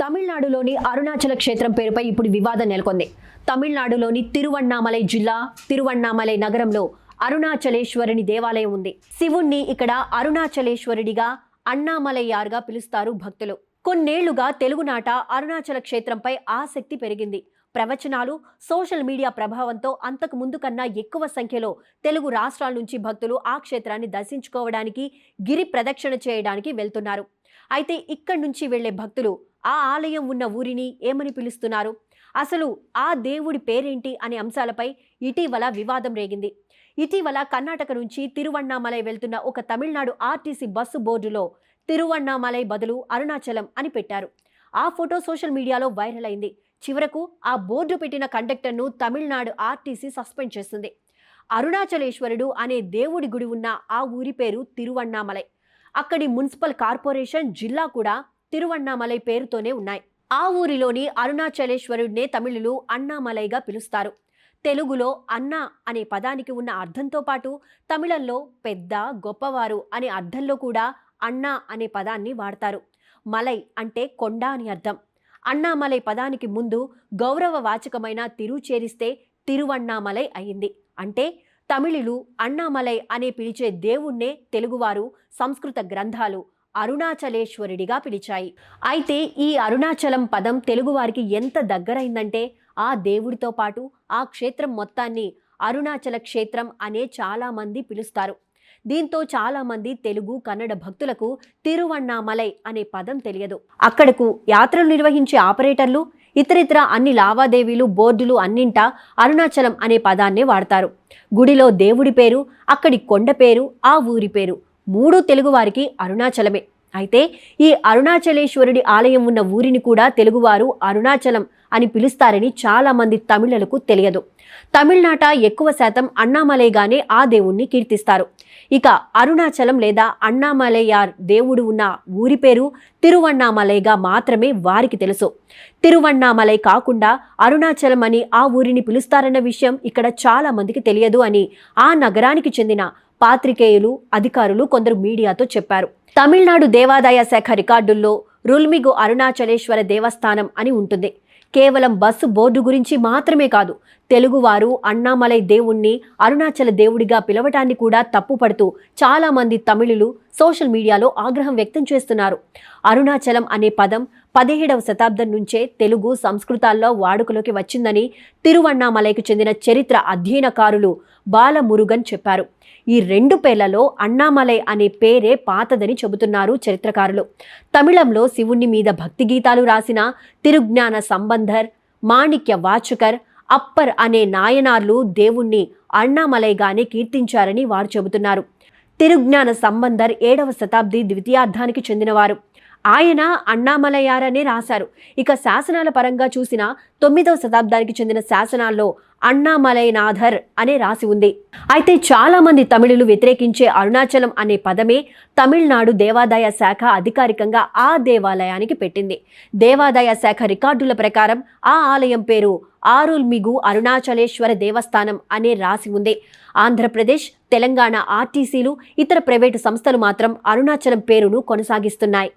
తమిళనాడులోని అరుణాచల క్షేత్రం పేరుపై ఇప్పుడు వివాదం నెలకొంది. తమిళనాడులోని తిరువన్నామలై జిల్లా తిరువన్నామలై నగరంలో అరుణాచలేశ్వరుని దేవాలయం ఉంది. శివుణ్ణి ఇక్కడ అరుణాచలేశ్వరుడిగా అన్నామలయ్యారుగా పిలుస్తారు భక్తులు. కొన్నేళ్ళుగా తెలుగునాట అరుణాచల క్షేత్రంపై ఆసక్తి పెరిగింది. ప్రవచనాలు సోషల్ మీడియా ప్రభావంతో అంతకు ముందు కన్నా ఎక్కువ సంఖ్యలో తెలుగు రాష్ట్రాల నుంచి భక్తులు ఆ క్షేత్రాన్ని దర్శించుకోవడానికి గిరి ప్రదక్షిణ చేయడానికి వెళ్తున్నారు. అయితే ఇక్కడి నుంచి వెళ్ళే భక్తులు ఆ ఆలయం ఉన్న ఊరిని ఏమని పిలుస్తున్నారు? అసలు ఆ దేవుడి పేరేంటి అనే అంశాలపై ఇటీవల వివాదం రేగింది. ఇటీవల కర్ణాటక నుంచి తిరువన్నామలై వెళ్తున్న ఒక తమిళనాడు ఆర్టీసీ బస్సు బోర్డులో తిరువన్నామలై బదులు అరుణాచలం అని పెట్టారు. ఆ ఫోటో సోషల్ మీడియాలో వైరల్ అయింది. చివరకు ఆ బోర్డు పెట్టిన కండక్టర్ను తమిళనాడు ఆర్టీసీ సస్పెండ్ చేస్తుంది అరుణాచలేశ్వరుడు అనే దేవుడి గుడి ఉన్న ఆ ఊరి పేరు తిరువన్నామలై అక్కడి మున్సిపల్ కార్పొరేషన్ జిల్లా కూడా తిరువన్నామలై పేరుతోనే ఉన్నాయి. ఆ ఊరిలోని అరుణాచలేశ్వరుడినే తమిళులు అన్నామలైగా పిలుస్తారు. తెలుగులో అన్న అనే పదానికి ఉన్న అర్థంతో పాటు తమిళంలో పెద్ద గొప్పవారు అనే అర్థంలో కూడా అన్న అనే పదాన్ని వాడతారు. మలై అంటే కొండ అని అర్థం. అన్నామలై పదానికి ముందు గౌరవ వాచకమైన తిరు చేరిస్తే తిరువన్నామలై అయింది. అంటే తమిళులు అన్నామలై అనే పిలిచే దేవుణ్ణే తెలుగువారు సంస్కృత గ్రంథాలు అరుణాచలేశ్వరుడిగా పిలిచాయి. అయితే ఈ అరుణాచలం పదం తెలుగువారికి ఎంత దగ్గరైందంటే ఆ దేవుడితో పాటు ఆ క్షేత్రం మొత్తాన్ని అరుణాచల క్షేత్రం అనే చాలామంది పిలుస్తారు. దీంతో చాలామంది తెలుగు కన్నడ భక్తులకు తిరువన్నామలై అనే పదం తెలియదు. అక్కడకు యాత్రలు నిర్వహించే ఆపరేటర్లు ఇతరితర అన్ని లావాదేవీలు బోర్డులు అన్నింటా అరుణాచలం అనే పదాన్నే వాడతారు. గుడిలో దేవుడి పేరు అక్కడి కొండ పేరు ఆ ఊరి పేరు. మూడు తెలుగువారికి అరుణాచలమే. అయితే ఈ అరుణాచలేశ్వరుడి ఆలయం ఉన్న ఊరిని కూడా తెలుగువారు అరుణాచలం అని పిలుస్తారని చాలామంది తమిళలకు తెలియదు. తమిళనాట ఎక్కువ శాతం అన్నామలైగానే ఆ దేవుణ్ణి కీర్తిస్తారు. ఇక అరుణాచలం లేదా అన్నామలయార్ దేవుడు ఉన్న ఊరి పేరు తిరువన్నామలైగా మాత్రమే వారికి తెలుసు. తిరువన్నామలై కాకుండా అరుణాచలం అని ఆ ఊరిని పిలుస్తారన్న విషయం ఇక్కడ చాలామందికి తెలియదు అని ఆ నగరానికి చెందిన పాత్రికేయులు అధికారులు కొందరు మీడియాతో చెప్పారు. తమిళనాడు దేవాదాయ శాఖ రికార్డుల్లో రుల్మిగు అరుణాచలేశ్వర దేవస్థానం అని ఉంటుంది. కేవలం బస్సు బోర్డు గురించి మాత్రమే కాదు తెలుగువారు అన్నామలై దేవుణ్ణి అరుణాచల దేవుడిగా పిలవటాన్ని కూడా తప్పుపడుతూ చాలామంది తమిళులు సోషల్ మీడియాలో ఆగ్రహం వ్యక్తం చేస్తున్నారు. అరుణాచలం అనే పదం పదిహేడవ శతాబ్దం నుంచే తెలుగు సంస్కృతాల్లో వాడుకలోకి వచ్చిందని తిరువన్నామలైకి చెందిన చరిత్ర అధ్యయనకారులు బాలమురుగన్ చెప్పారు. ఈ రెండు పేర్లలో అన్నామలై అనే పేరే పాతదని చెబుతున్నారు చరిత్రకారులు. తమిళంలో శివుణ్ణి మీద భక్తి గీతాలు రాసిన తిరుజ్ఞాన సంబంధర్ మాణిక్య వాచకర్ అప్పర్ అనే నాయనార్లు దేవుణ్ణి అన్నామలైగానే కీర్తించారని వారు చెబుతున్నారు. తిరుజ్ఞాన సంబంధర్ ఏడవ శతాబ్ది ద్వితీయార్థానికి చెందినవారు. ఆయన అన్నామలయారనే రాశారు. ఇక శాసనాల పరంగా చూసిన తొమ్మిదవ శతాబ్దానికి చెందిన శాసనాల్లో అన్నామలైనాథర్ అనే రాసి ఉంది. అయితే చాలా మంది తమిళులు వ్యతిరేకించే అరుణాచలం అనే పదమే తమిళనాడు దేవాదాయ శాఖ అధికారికంగా ఆ దేవాలయానికి పెట్టింది. దేవాదాయ శాఖ రికార్డుల ప్రకారం ఆ ఆలయం పేరు ఆరుల్మిగు అరుణాచలేశ్వర దేవస్థానం అనే రాసి ఉంది. ఆంధ్రప్రదేశ్ తెలంగాణ ఆర్టీసీలు ఇతర ప్రైవేటు సంస్థలు మాత్రం అరుణాచలం పేరును కొనసాగిస్తున్నాయి.